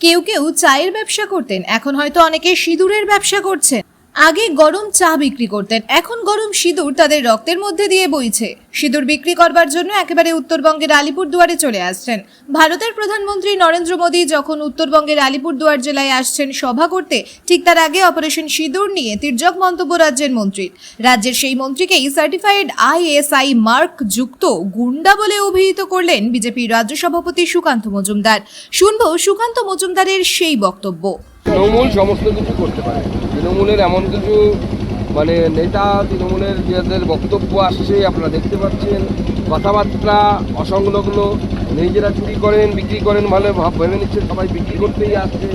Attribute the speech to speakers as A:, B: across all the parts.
A: কেউ কেউ চায়ের ব্যবসা করতেন। এখন হয়তো অনেকে সিঁদুরের ব্যবসা করছেন। আগে গরম চা বিক্রি করতেন। এখন গরম সিঁদুর তাদের রক্তের মধ্যে দিয়ে বইছে। সিঁদুর বিক্রি করবার জন্য একেবারে উত্তরবঙ্গের আলিপুরদুয়ারে চলে আসছেন। ভারতের প্রধানমন্ত্রী নরেন্দ্র মোদী যখন উত্তরবঙ্গের আলিপুরদুয়ার জেলায় আসছেন সভা করতে, ঠিক তার আগে অপারেশন সিঁদুর নিয়ে তির্যক মন্তব্য রাজ্যের মন্ত্রীর। রাজ্যের সেই মন্ত্রীকেই সার্টিফাইড আইএসআই মার্ক যুক্ত গুন্ডা বলে অভিহিত করলেন বিজেপি রাজ্য সভাপতি সুকান্ত মজুমদার। শুনব সুকান্ত মজুমদারের সেই বক্তব্য।
B: তৃণমূল সমস্ত কিছু করতে পারে। তৃণমূলের এমন কিছু মানে নেতা তৃণমূলের যাদের বক্তব্য আসছে আপনারা দেখতে পাচ্ছেন। কথাবার্তা অসংলগ্ন নিজেরা চুরি করেন বিক্রি করেন ভালো ভাব নিচ্ছে সবাই বিক্রি করতেই আসছে।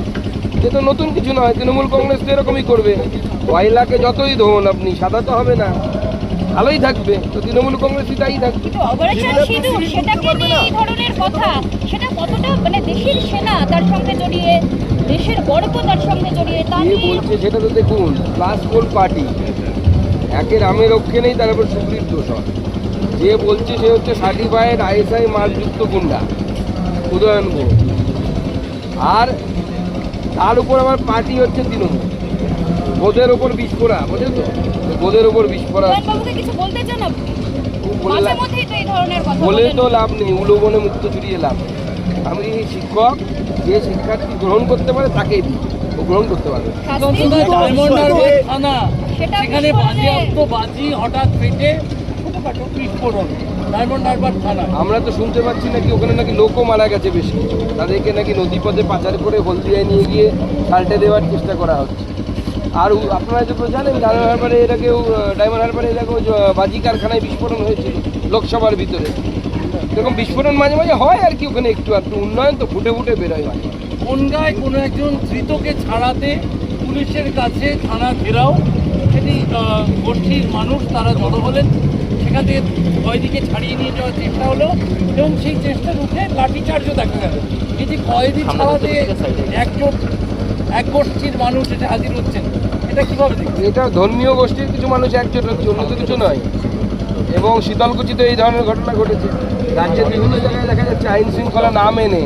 B: সে তো নতুন কিছু নয় তৃণমূল কংগ্রেস তো এরকমই করবে। কয়লাকে যতই ধোন আপনি সাদা তো হবে না। ভালোই থাকবে তো তৃণমূল কংগ্রেস তাই থাকবে
C: সেটা কতটা মানে দেশের সেনা তার সঙ্গে জড়িয়ে দেশের গর্ব তার সঙ্গে জড়িয়ে তা
B: কে বলছে সেটা তো দেখুন প্লাস কোল পার্টি একে রামের রক্ষে নেই তার উপর সুপ্রির দোষ যে বলছে সে হচ্ছে সার্টিফাইড আইএসআই মার্কযুক্ত গুন্ডা। উদয়ন আর তার উপর আমার পার্টি হচ্ছে তৃণমূল। বোধের ওপর বিস্ফোরা বোঝেন তো? বোধের ওপর বিস্ফোরা।
C: কিছু বলতে চান
B: বলে।
C: তো
B: লাভ নেই উলোবনে মুক্ত চুরিয়ে লাভ নেই। আমি শিক্ষক যে শিক্ষার্থী গ্রহণ করতে পারে তাকেই দিই। ও গ্রহণ করতে পারবে।
C: তো
D: সেখানে বাজেয়াপ্ত বাজি হঠাৎ পেটে বিস্ফোরণ
B: আমরা তো শুনতে পাচ্ছি নাকি ওখানে নাকি লোকও মারা গেছে বেশি। তাদেরকে নাকি নদীপথে পাচার করে হলদিয়ায় নিয়ে গিয়ে পাল্টে দেওয়ার চেষ্টা করা হচ্ছে। আর আপনারা যে জানেন ডায়মন্ড হারবারে এর আগেও ডায়মন্ড হারবারে এর আগেও বাজি কারখানায় বিস্ফোরণ হয়েছিল লোকসভার ভিতরে। এরকম বিস্ফোরণ মাঝে মাঝে হয় আর কি ওখানে একটু একটু উন্নয়ন তো ফুটে ফুটে বেরোয় মাঝে
D: বনগায় কোনো একজন ধৃতকে ছাড়াতে পুলিশের কাছে থানা ঘেরাও সেটি গোষ্ঠীর মানুষ তারা জড়ো হলেন সেখান থেকে কয়েদিকে ছাড়িয়ে নিয়ে যাওয়ার চেষ্টা হলো এবং সেই চেষ্টা উঠে লাঠিচার্জও দেখা গেল। এই যে কয়েদি ছাড়াতে একজন এক গোষ্ঠীর মানুষ এটা হাজির হচ্ছেন। এটা কীভাবে দেখবেন
B: এটা ধর্মীয় গোষ্ঠীর কিছু মানুষ একজোট হচ্ছে অন্য তো কিছু নয়। এবং শীতলকুচিতে এই ধরনের ঘটনা ঘটেছে। রাজ্যের বিভিন্ন জায়গায় দেখা যাচ্ছে আইন শৃঙ্খলা না মেনে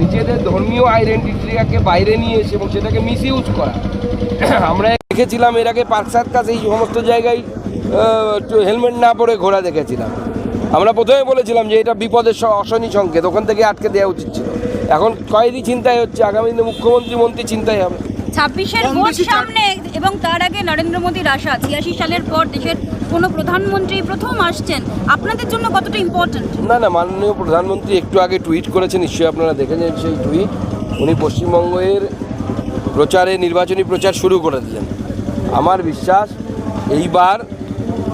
B: নিজেদের ধর্মীয় আইডেন্টিটিটাকে বাইরে নিয়ে এসে এবং সেটাকে মিস ইউজ করা। আমরা দেখেছিলাম এর আগে পার্ক সার্কাস এই সমস্ত জায়গায় হেলমেট না পরে ঘোরা দেখেছিলাম। আমরা প্রথমে বলেছিলাম যে এটা বিপদের অশনি সংকেত ওখান থেকে আটকে দেওয়া উচিত ছিল। এখন কয়েকই চিন্তায় হচ্ছে আগামী দিনে মুখ্যমন্ত্রী মন্ত্রী চিন্তায় হবে।
C: ছাব্বিশের ভোট সামনে এবং তার আগে নরেন্দ্র মোদীর আশা ছিয়াশি সালের পর দেশের কোনো প্রধানমন্ত্রী প্রথম আসছেন, আপনাদের জন্য কতটা ইম্পর্ট্যান্ট
B: না না, মাননীয় প্রধানমন্ত্রী একটু আগে টুইট করেছেন, নিশ্চয়ই আপনারা দেখেছেন সেই টুইট। উনি পশ্চিমবঙ্গের প্রচারে, নির্বাচনী প্রচার শুরু করে দিলেন। আমার বিশ্বাস, এইবার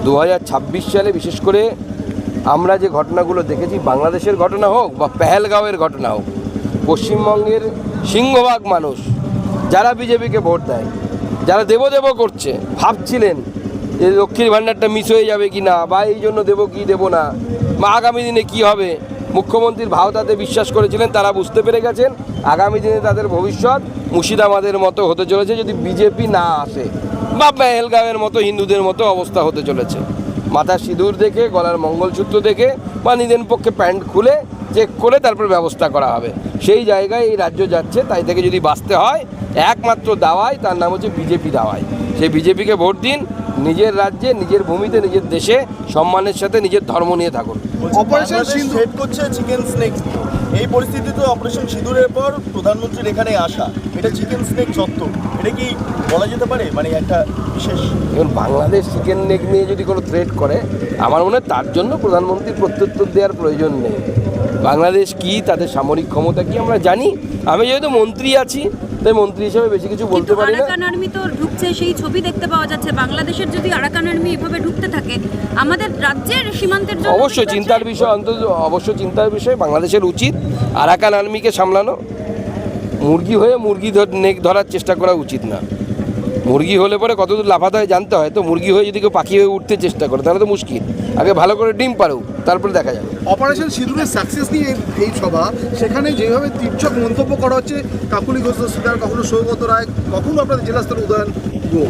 B: দু হাজার ছাব্বিশ সালে বিশেষ করে আমরা যে ঘটনাগুলো দেখেছি, বাংলাদেশের ঘটনা হোক বা পেহেলগাঁওয়ের ঘটনা হোক, পশ্চিমবঙ্গের সিংহভাগ মানুষ, যারা বিজেপিকে ভোট দেয়, যারা দেব দেব করছে, ভাবছিলেন যে লক্ষ্মীর ভাণ্ডারটা মিস হয়ে যাবে কি না, বা এই জন্য দেবো কি দেবো না, বা আগামী দিনে কি হবে? মুখ্যমন্ত্রীর ভাও তাতে বিশ্বাস করেছিলেন, তারা বুঝতে পেরে গেছেন, আগামী দিনে তাদের ভবিষ্যৎ মুর্শিদাবাদের মতো হতে চলেছে, যদি বিজেপি না আসে। বা পেহেলগাঁওয়ের মতো হিন্দুদের মতো অবস্থা হতে চলেছে। মাথার সিঁদুর দেখে, গলার মঙ্গলসূত্র দেখে, বা নিজের পক্ষে প্যান্ট খুলে, চেক করে তারপর ব্যবস্থা করা হবে। সেই জায়গায় এই রাজ্য যাচ্ছে, তাই থেকে যদি বাঁচতে হয়, একমাত্র দাওয়াই, তার নাম হচ্ছে বিজেপি দাওয়াই। সেই বিজেপিকে ভোট দিন নিজের রাজ্যে নিজের ভূমিতে নিজের দেশে সম্মানের সাথে নিজের ধর্ম নিয়ে থাকুন।
E: অপারেশন হেড করছে চিকেন স্নেক এই পরিস্থিতিতে অপারেশন সিঁদুরের পর প্রধানমন্ত্রীর এখানে আসা এটা চিকেন স্নেক চত্বর এটা কি বলা যেতে পারে? মানে একটা বিশেষ
B: এখন বাংলাদেশ চিকেন নেক নিয়ে যদি কোনো থ্রেট করে আমার মনে হয় তার জন্য প্রধানমন্ত্রীর প্রত্যুত্তর দেওয়ার প্রয়োজন নেই। বাংলাদেশ কি তাদের সামরিক ক্ষমতা কি আমরা জানি। আমি যেহেতু মন্ত্রী আছি তাই মন্ত্রী হিসেবে বেশি কিছু বলতে পারি না।
C: আরাকান আর্মি তো ঢুকছে সেই ছবি দেখতে পাওয়া যাচ্ছে। বাংলাদেশের যদি আরাকান আর্মি এভাবে ঢুকতে থাকে আমাদের রাজ্যের সীমান্তের জন্য
B: অবশ্যই চিন্তার। বিষয় অন্তত অবশ্যই চিন্তার বিষয় বাংলাদেশের উচিত আরাকান আর্মিকে সামলানো। মুরগি হয়ে মুরগি নেক ধরার চেষ্টা করা উচিত না। মুরগি হলে পরে কতদূর লাফাতে হয় জানতে হয়। তো মুরগি হয়ে যদি কেউ পাখি হয়ে উঠতে চেষ্টা করে তাহলে তো মুশকিল। আগে ভালো করে ডিম পারুক তারপরে দেখা যাবে।
F: অপারেশন সিঁদুরের সাকসেস নিয়ে এই- সভা সেখানে যেভাবে তীর্থক মন্তব্য করা হচ্ছে কাকুলি ঘোষ দস্তিদার কখনো সৌগত রায় কখনো আপনাদের জেলা স্তরে উদয়ন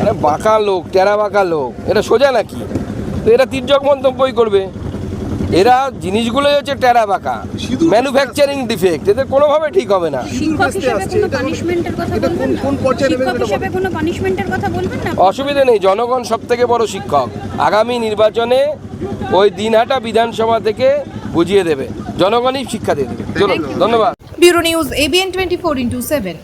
B: আরে বাঁকা লোক টেরা বাঁকা লোক এটা সোজা নাকি? তো এরা তীর্যক মন্তব্যই করবে। এরা জিনিসগুলোই হচ্ছে টেরা বাঁকা। ম্যানুফ্যাকচারিং ডিফেক্ট এদের কোনোভাবে ঠিক হবে না।
C: শিক্ষক
F: ভেস্তে
C: হিসেবে
F: আসছে,
C: কোনো
F: এটা-
C: পানিশমেন্টের কথা
F: এটা
C: বলবেন
F: কোন-
C: না?
F: কোন পর্যায়ে নেবেন
C: শিক্ষক
F: এটা
C: হিসেবে কোনো পানিশমেন্টের কথা বলবেন না?
B: অসুবিধা নেই জনগণ সব থেকে বড় শিক্ষক। আগামী নির্বাচনে ওই দিনহাটা বিধানসভা থেকে বুঝিয়ে দেবে। জনগণই শিক্ষা দিয়ে দেবে। চলো ধন্যবাদ।
A: Bureau news ABN twenty four into seven